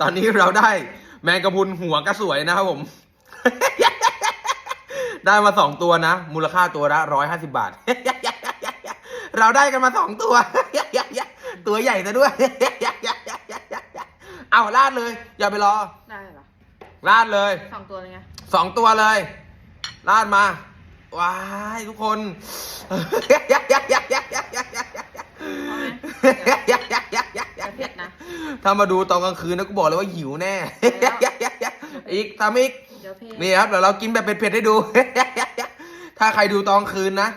ตอนนี้เราได้แมงกะพรุนหัวกระสวยนะครับผม ได้มาสองตัวนะ มูลค่าตัวละร้อยห้าสิบาท เราได้กันมาสองตัว ตัวใหญ่ซะด้วย เอาลาดเลย อย่าไปรอ ได้เหรอลาดเลยสองตัวเลยไงสองตัวเลย ลาดมา ว้ายทุกคนเอาไหม เผ็ดนะ ถ้ามาดูตอนกลางคืนนะกูบอกเลยว่าหิวแน่ อีกทำอีก เดี๋ยวเผ็ดนี่ครับเดี๋ยวเรากินแบบเผ็ดๆให้ดู ถ้าใครดูตอนคืนนะ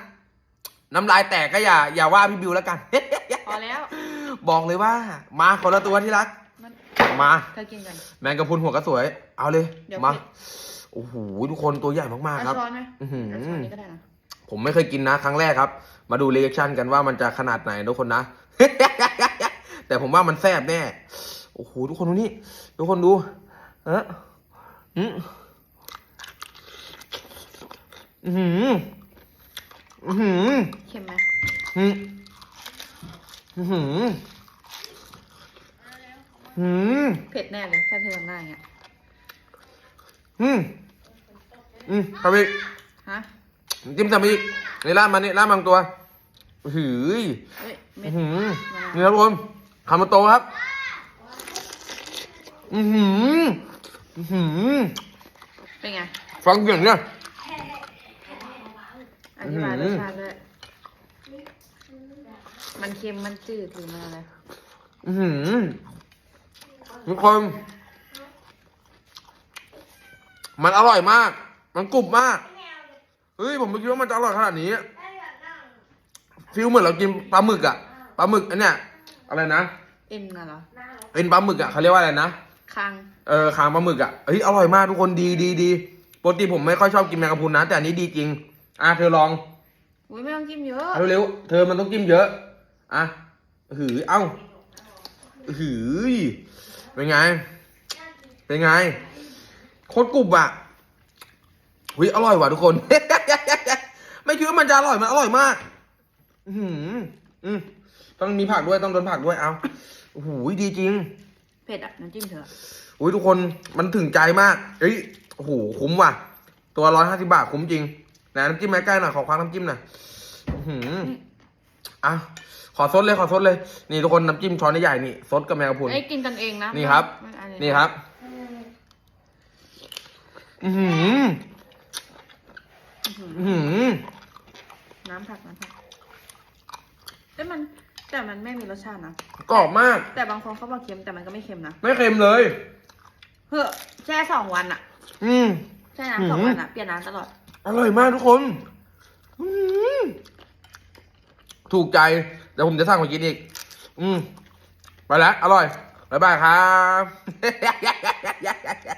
น้ำลายแตกก็อย่า อย่าว่าพี่บิวแล้วกัน พอแล้ว บอกเลยว่า มาคนละตัวที่รัก มันมา เธอกินกัน แมงกะพรุนหัวกระสวย เอาเลย เดี๋ยวมา เผ็ดโอ้โหทุกคนตัวใหญ่มากๆคเอารับ ช้อนไหมอื้อหือ เอาช้อนนี้ก็ได้นะผมไม่เคยกินนะ ครั้งแรกครับ มาดูเรีแอคชั่นกันว่ามันจะขนาดไหนทุกคนนะ แต่ผมว่ามันแซ่บแน่ โอ้โห ทุกคนดูนี่ ทุกคนดูเอออืมอือหืออือหือเค็มไหมอืมอือหืออืมเผ็ดแน่เลยถ้าเธอทำได้อย่างเงี้ยอืมอืมทำอีกฮะจิ้มทำอีกนี่ล่าดมานี่ล่าดมาตัวหือเฮ้ยเม็ อื้ดอหือมะนาวนี่ครับทุกคนคำมาโตครับ อือหืออือหือเป็นไง ฟังเสียงเนี่ย อธิบายรอื้สอหือชาติด้วย มันเค็ม มันจืดหรือมันอะไร อือหือทุกคน มันอร่อยมาก มันกรุบมาก เฮ้ย ผมไม่คิดว่ามันจะอร่อยขนาดนี้ ฟิลเหมือนเรากินปลาหมึกอะปลาหมึกอันเนี้ยอะไรนะเอ็นน่ะเหรอเป็นปลาหมึกอะเขาเรียกว่าอะไรนะคังเออคางปลาหมึกอะเฮ้ยอร่อยมากทุกคนดีดีดีปกติผมไม่ค่อยชอบกินแมงกะพรุนนะ แต่อันนี้ดีจริง อะเธอลองอุ้ยไม่ต้องจิ้มเยอะเอาเร็วๆเธอมันต้องกินเยอะอะหือเอ้าหือเป็นไง เป็นไงโคตรกรุบอะหุยอร่อยว่ะทุกคน ไม่คิดว่ามันจะอร่อยมันอร่อยมาก อือหืออืมต้องมีผักด้วยต้องโดนผักด้วยเอาโอ้โหดีจริง เผ็ดอะน้ำจิ้มเถอะอุ้ยทุกคนมันถึงใจมากเฮ้ยโอ้โหคุ้มว่ะ ตัวร้อยห้าสิบาทคุ้มจริงไหนน้ำจิ้มมาใกล้หน่อยขอคว้าน้ำจิ้มหน่อยอื้อหืออะขอซดเลยขอซดเลย นี่ทุกคนน้ำจิ้มช้อนใหญ่ๆนี่ซดกับแมงกะพรุนเอ้ยกินกันเองนะนี่ครับไม่อะไรนี่ครับ อือหืออื้อหืออื้อหือน้ำผักน้ำผัก เอ้ยมันแต่มันไม่มีรสชาตินะ กรอบมาก แต่บางคนเขาบอกเค็มแต่มันก็ไม่เค็มนะไม่เค็มเลยเฮ้อแช่สองวันอะอืม แช่น้ำสองหืมวันอะเปลี่ยนน้ำตลอด อร่อยมากทุกคนอื้อหือถูกใจ เดี๋ยวผมจะสั่งมากินอีก อืม ไปแล้ว อร่อย บ๊ายบายครับ